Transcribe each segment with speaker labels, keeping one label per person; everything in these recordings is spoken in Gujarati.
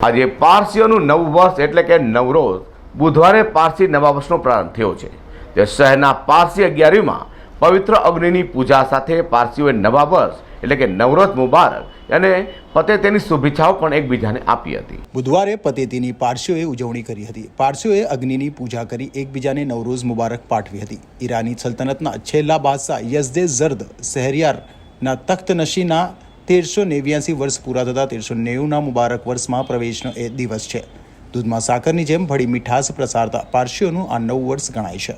Speaker 1: આજે પારસીઓનું નવું વર્ષ એટલે કે નવરોઝ બુધવારે પારસી નવા વર્ષનો પ્રારંભ થયો છે. તે શહેરના પારસી અગિયારીમાં પવિત્ર અગ્નિની પૂજા સાથે પારસીઓએ નવા વર્ષ એટલે કે નવરોજ મુબારક અને ફતે તેની શુભેચ્છાઓ પણ એકબીજાને આપી હતી.
Speaker 2: બુધવારે પતેતીની પારસીઓએ ઉજવણી કરી હતી. પારસીઓએ અગ્નિની પૂજા કરી એકબીજાને નવરોઝ મુબારક પાઠવી હતી. ઈરાની સલ્તનતના છેલ્લા બાદશાહ યઝદે ઝર્દ શહેરિયારના તખ્ત નશીના તેરસો નેવ્યાસી વર્ષ પૂરા થતાં તેરસો નેવુંના મુબારક વર્ષમાં પ્રવેશનો એ દિવસ છે. દૂધમાં સાકરની જેમ ભળી મીઠાશ પ્રસારતા પારસીઓનું આ નવું વર્ષ ગણાય છે.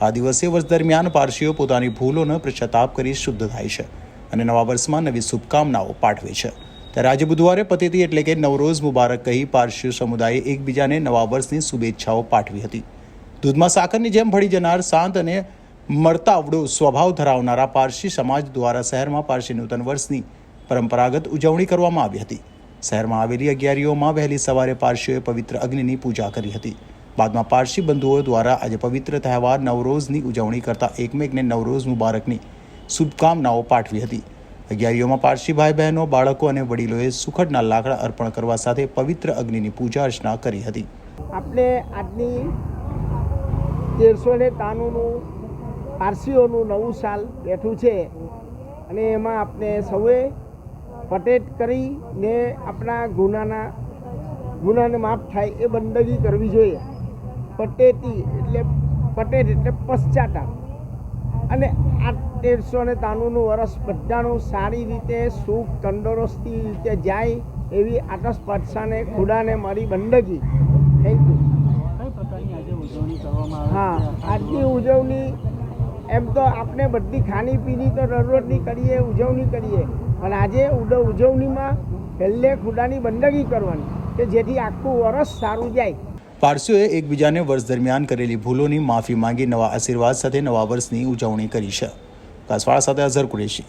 Speaker 2: આ દિવસે વર્ષ દરમિયાન પારસીઓ પોતાની ભૂલોનો પશ્ચાતાપ કરી શુદ્ધ થાય છે અને નવા વર્ષમાં નવી શુભકામનાઓ પાઠવે છે. ત્યારે આજે બુધવારે પતેતી એટલે કે નવરોઝ મુબારક કહી પારસીઓ સમુદાયે એકબીજાને નવા વર્ષની શુભેચ્છાઓ પાઠવી હતી. દૂધમાં સાકરની જેમ ભળી જનાર, શાંત અને મળતાવડો સ્વભાવ ધરાવનારા પારસી સમાજ દ્વારા શહેરમાં પારસી નૂતન વર્ષની પરંપરાગત ઉજવણી કરવામાં આવી હતી. શહેરમાં આવેલી અગિયારીઓમાં વહેલી સવારે પારસીઓએ પવિત્ર અગ્નિની પૂજા કરી હતી. બાદમાં પારસી બંધુઓ દ્વારા આજે પવિત્ર તહેવાર નવરોઝની ઉજવણી કરતા એકમેકને નવરોઝ મુબારકની શુભકામનાઓ પાઠવી હતી. અગિયારીઓમાં પારસી ભાઈ બહેનો બાળકો અને વડીલોએ સુખડના લાકડા અર્પણ કરવા સાથે પવિત્ર અગ્નિની પૂજા અર્ચના કરી હતી.
Speaker 3: આપણે આજની તેરસો ને ત્રાણુંનું પારસીઓનું નવું સાલ બેઠું છે અને એમાં આપણે સૌએ પટેટ કરીને આપણા ગુનાના ગુનાને માફ થાય એ બંદગી કરવી જોઈએ. પટેટી એટલે પટેટ એટલે પશ્ચાતાપ. અને આ તેરસો ને ત્રાણુંનું વર્ષ બધાનું સારી રીતે સુખ તંદુરસ્તી રીતે જાય એવી આટસ પાઠશાને ખુડાને મારી બંદગી. થેન્ક યુ હા આજની ઉજવણી એમ તો આપણે બધી ખાણી પીણી તો દરરોજની કરીએ ઉજવણી કરીએ. પણ આજે ઉજવણીમાં પહેલે ખુદાની બંદગી કરવાની કે જેથી આખું વરસ સારું જાય.
Speaker 2: પારસીઓએ એકબીજાને વર્ષ દરમિયાન કરેલી ભૂલોની માફી માંગી નવા આશીર્વાદ સાથે નવા વર્ષની ઉજવણી કરી છે. કાસવાળા સાથે અઝર કુરેશી.